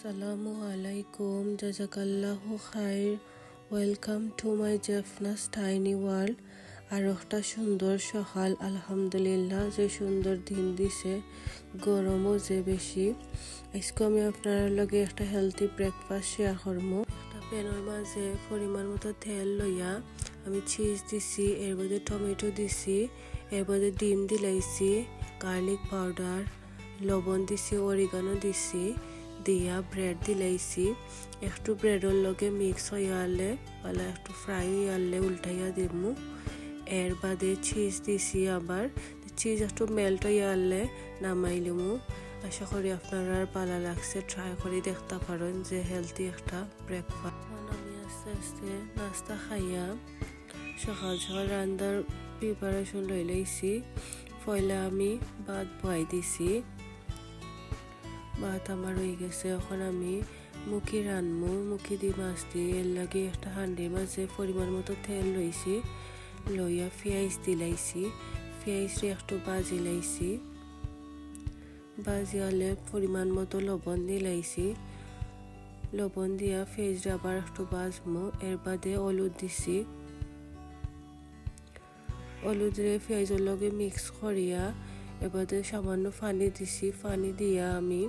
আসসালামু আলাইকুম, জাজাকাল্লাহু খাইর। ওয়েলকাম টু মাই জেফনাস টাইনি ওয়ার্ল্ড। আর একটা সুন্দর সকাল, আলহামদুলিল্লাহ, যে সুন্দর দিন দিছে, গরমও যে বেশি। আজকে আমি আপনার লগে একটা হেলদি ব্রেকফাস্ট শেয়ার করব। একটা প্যানের মাঝে পরিমাণ মতো তেল লইয়া আমি চিজ দিছি, এর মধ্যে টমেটো দিছি, এর মধ্যে ডিম দিলাইছি গার্লিক পাউডার লবণ দিছি অরিগানো দিছি। দিয়া ব্রেড দিলাইছি। একটু ব্রেডের লগে মিক্স হইয়া আনলে পালা একটু ফ্রাই হইয়া আনলে উল্টাইয়া দিমু। এর বাদে চিজ দিছি আবার চিজ একটু মেল্ট হইয়া আনলে নামাইলিমু আশা করি আপনারা ভালো লাগছে ট্রাই করে দেখতে পারেন যে হেলদি একটা ব্রেকফাস্ট আমি আস্তে আস্তে নাস্তা খাইয়া সকাল সকাল রান্নার প্রিপারেশন লই লাইছি। পয়লা আমি ভাত বয়াই দিছি। ভাত আমার হয়ে গেছে, এখন আমি মুখি রানমু মুখি দি মাছ দি এর লাগে একটা হান্ডির মাঝে পরিমাণ মতো তেল লইছি লইয়া পেঁয়াজ দিলাইছি পেঁয়াজটি একটু বাজি লাইছি, বাজি হলে পরিমাণ মতো লবণ দিলাইছি, লবণ দিয়া পেঁয়াজ আবার একটু বাজমু এর বাদে হলুদ দিছি, হলুদ রে পেঁয়াজের লগে মিক্স করিয়া এবারে সামান্য পানি দিছি, পানি দিয়া আমি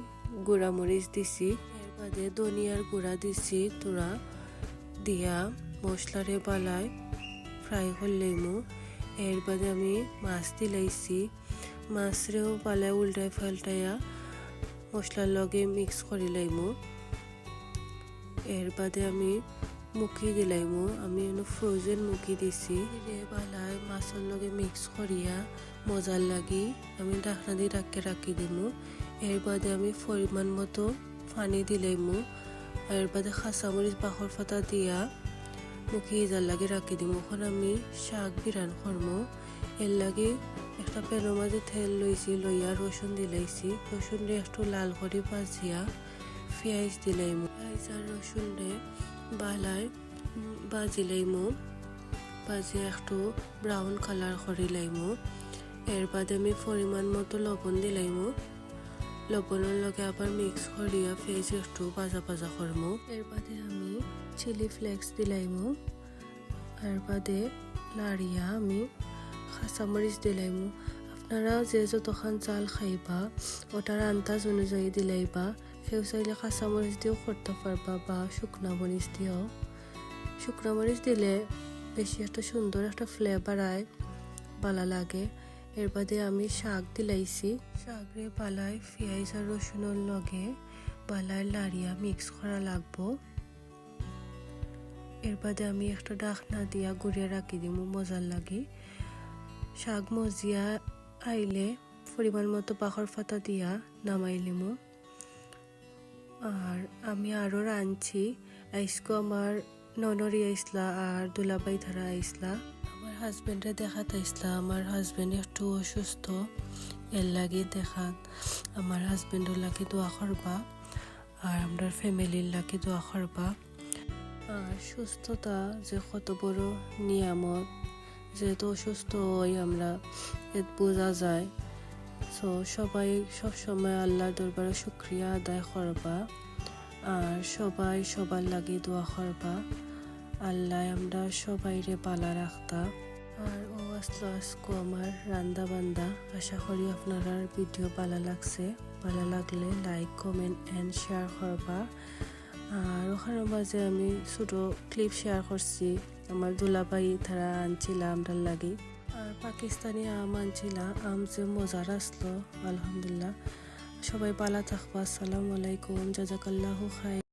গুঁড়া মরিচ দিছি। এর বাদে ধনিয়ার গুঁড়া দিছি, তোরা দিয়া মশলারে বালায় ফ্রাই করলেইমু এর বাদে আমি মাছ দিলাইছি। মাছরেও পালায় উল্টাই ফাল্টাইয়া মশলার লগে মিক্স করে লাইমু। এর বাদে আমি মুখি দিলাইমু। আমি এনে ফ্রোজেন মুখি দিছি। বালায় মাছের লগে মিক্স করিয়া মজার লাগি আমি ডাকনা দিয়ে রাখকে রাখি দিমু। এর বাদে আমি পরিমাণ মতো পানি দিলাইমু এর বাদে খাঁচামরিচ বাখর ফাতা দিয়া মুখে ইজার লাগে রাখি দিমু। এখন আমি শাক বিরান করমু এর লাগে একটা প্যানের মাঝে তেল লইছি লইয়া রসুন দিলাইছি রসুন দিয়ে একটু লাল করে ভাজিয়া পেঁয়াজ দিলাইমু পেঁয়াজ আর রসুন রে বালায় বাজি লাইমু বাজি একটু ব্রাউন কালার করে লাইমু এর বাদে আমি পরিমাণ মতো লবণ দিলাইমু লবণের লগে আবার মিক্স করিয়া পেঁয়াজ একটু ভাজা ভাজা করমু এর বাদে আমি চিলি ফ্লেক্স দিলাইমু আর বাদে লাড়িয়া আমি কাঁচামরিচ দিলাইমু আপনারা যে যতখান চাল খাইবা ওটার আন্দাজ অনুযায়ী দিলাইবা। কেউ চাইলে কাঁচামরিচ দিয়েও করতে পারবা বা শুকনা মরিচ দিয়েও শুকনা মরিচ দিলে বেশি একটা সুন্দর একটা ফ্লেভার আয় ভালো লাগে। এর বাদে আমি শাক দিলাইছি। শাকরে বালায় পেঁয়াজ আর রসুনের লগে বালায় লাড়িয়া মিক্স করা লাগবো। এর বাদে আমি একটা ডাকনা দিয়া গুড়িয়ে রাখি দিব মজার লাগে। শাক মজিয়া আইলে পরিমাণ মতো পাখর ফাতা দিয়া নামাই নামাইলিমু আর আমি আরও রাঁধছি, আইসকো আমার ননরি আইসলা আর দুলাবাই ধারা আইসলা। হাজবেন্ডে দেখাত আইসলা আমার হাজবেন্ড একটু অসুস্থ। এর লাগে দেখাত, আমার হাজবেন্ডের লাগে দোয়া করবা, আর আমরা ফ্যামিলির লাগে দোয়া করবা। আর সুস্থতা যে কত বড় নিয়ামত, যেহেতু অসুস্থ হই আমরা বোঝা যায়। সো সবাই সবসময় আল্লাহর দরবারে শুক্রিয়া আদায় করবা, আর সবাই সবার লাগে দোয়া করবা। আল্লাহ আমরা সবাইরে পালা রাখতা। আর ও আসলো আমার রান্দা বান্দা। আশা করি আপনার ভিডিও ভালো লাগছে। ভালো লাগলে লাইক কমেন্ট অ্যান্ড শেয়ার করবা। আর ওখানের মাঝে আমি ছোটো ক্লিপ শেয়ার করছি। আমার দুলাবাই তারা আনছিলাম আমটার লাগে। আর পাকিস্তানি আম আনছিলাম আম যে মজার আসলো, আলহামদুলিল্লাহ। সবাই পালা থাকবা, আসসালামু আলাইকুম, জাজাকাল্লাহু খাই